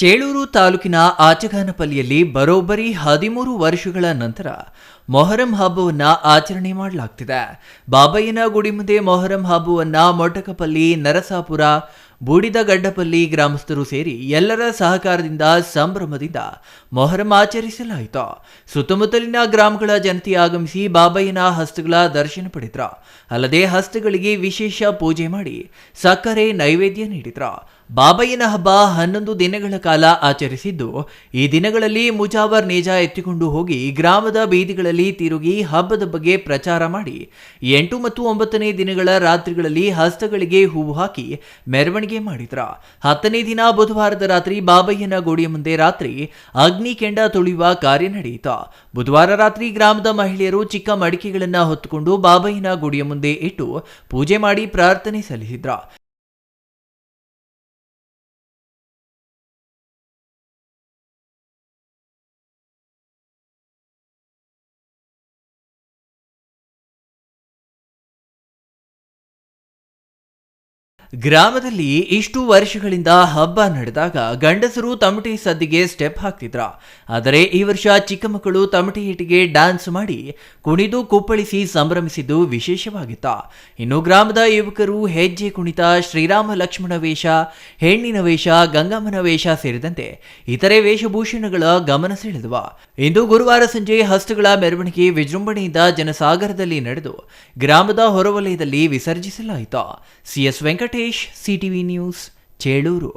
ಚೇಳೂರು ತಾಲೂಕಿನ ಆಚಗಾನಪಲ್ಲಿಯಲ್ಲಿ ಬರೋಬ್ಬರಿ ಹದಿಮೂರು ವರ್ಷಗಳ ನಂತರ ಮೊಹರಂ ಹಬ್ಬವನ್ನ ಆಚರಣೆ ಮಾಡಲಾಗ್ತಿದೆ. ಬಾಬಯ್ಯನ ಗುಡಿ ಮುಂದೆ ಮೊಹರಂ ಹಬ್ಬವನ್ನ ಮೊಟಕಪಲ್ಲಿ ನರಸಾಪುರ ಬೂಡಿದಗಡ್ಡಪಲ್ಲಿ ಗ್ರಾಮಸ್ಥರು ಸೇರಿ ಎಲ್ಲರ ಸಹಕಾರದಿಂದ ಸಂಭ್ರಮದಿಂದ ಮೊಹರಂ ಆಚರಿಸಲಾಯಿತು. ಸುತ್ತಮುತ್ತಲಿನ ಗ್ರಾಮಗಳ ಜನತೆ ಆಗಮಿಸಿ ಬಾಬಯ್ಯನ ಹಸ್ತಗಳ ದರ್ಶನ ಪಡೆದ್ರ. ಅಲ್ಲದೆ ಹಸ್ತಗಳಿಗೆ ವಿಶೇಷ ಪೂಜೆ ಮಾಡಿ ಸಕ್ಕರೆ ನೈವೇದ್ಯ ನೀಡಿದ್ರ. ಬಾಬಯ್ಯನ ಹಬ್ಬ ಹನ್ನೊಂದು ದಿನಗಳ ಕಾಲ ಆಚರಿಸಿದ್ದು, ಈ ದಿನಗಳಲ್ಲಿ ಮುಜಾವರ್ ನೇಜ ಎತ್ತಿಕೊಂಡು ಹೋಗಿ ಗ್ರಾಮದ ಬೀದಿಗಳಲ್ಲಿ ತಿರುಗಿ ಹಬ್ಬದ ಬಗ್ಗೆ ಪ್ರಚಾರ ಮಾಡಿ, ಎಂಟು ಮತ್ತು ಒಂಬತ್ತನೇ ದಿನಗಳ ರಾತ್ರಿಗಳಲ್ಲಿ ಹಸ್ತಗಳಿಗೆ ಹೂವು ಹಾಕಿ ಮೆರವಣಿಗೆ ಮಾಡಿದ್ರ? ಹತ್ತನೇ ದಿನ ಬುಧವಾರದ ರಾತ್ರಿ ಬಾಬಯ್ಯನ ಗೋಡೆಯ ಮುಂದೆ ರಾತ್ರಿ ಅಗ್ನಿ ಕೆಂಡ ತುಳಿಯುವ ಕಾರ್ಯ ನಡೆಯಿತ. ಬುಧವಾರ ರಾತ್ರಿ ಗ್ರಾಮದ ಮಹಿಳೆಯರು ಚಿಕ್ಕ ಮಡಿಕೆಗಳನ್ನ ಹೊತ್ತುಕೊಂಡು ಬಾಬಯ್ಯನ ಗುಡಿಯ ಮುಂದೆ ಇಟ್ಟು ಪೂಜೆ ಮಾಡಿ ಪ್ರಾರ್ಥನೆ ಸಲ್ಲಿಸಿದ್ರ? ಗ್ರಾಮದಲ್ಲಿ ಇಷ್ಟು ವರ್ಷಗಳಿಂದ ಹಬ್ಬ ನಡೆದಾಗ ಗಂಡಸರು ತಮಟೆ ಸದ್ದಿಗೆ ಸ್ಟೆಪ್ ಹಾಕ್ತಿದ್ರ. ಆದರೆ ಈ ವರ್ಷ ಚಿಕ್ಕ ಮಕ್ಕಳು ತಮಟೆ ಹಿಟ್ಟಿಗೆ ಡ್ಯಾನ್ಸ್ ಮಾಡಿ ಕುಣಿದು ಕುಪ್ಪಳಿಸಿ ಸಂಭ್ರಮಿಸಿದ್ದು ವಿಶೇಷವಾಗಿತ್ತ. ಇನ್ನು ಗ್ರಾಮದ ಯುವಕರು ಹೆಜ್ಜೆ ಕುಣಿತ, ಶ್ರೀರಾಮ ಲಕ್ಷ್ಮಣ ವೇಷ, ಹೆಣ್ಣಿನ ವೇಷ, ಗಂಗಮ್ಮನ ವೇಷ ಸೇರಿದಂತೆ ಇತರೆ ವೇಷಭೂಷಣಗಳ ಗಮನ ಸೆಳೆದವ. ಇಂದು ಗುರುವಾರ ಸಂಜೆ ಹಸ್ತಗಳ ಮೆರವಣಿಗೆ ವಿಜೃಂಭಣೆಯಿಂದ ಜನಸಾಗರದಲ್ಲಿ ನಡೆದು ಗ್ರಾಮದ ಹೊರವಲಯದಲ್ಲಿ ವಿಸರ್ಜಿಸಲಾಯಿತು. C S Venkatesh CTV news Chelur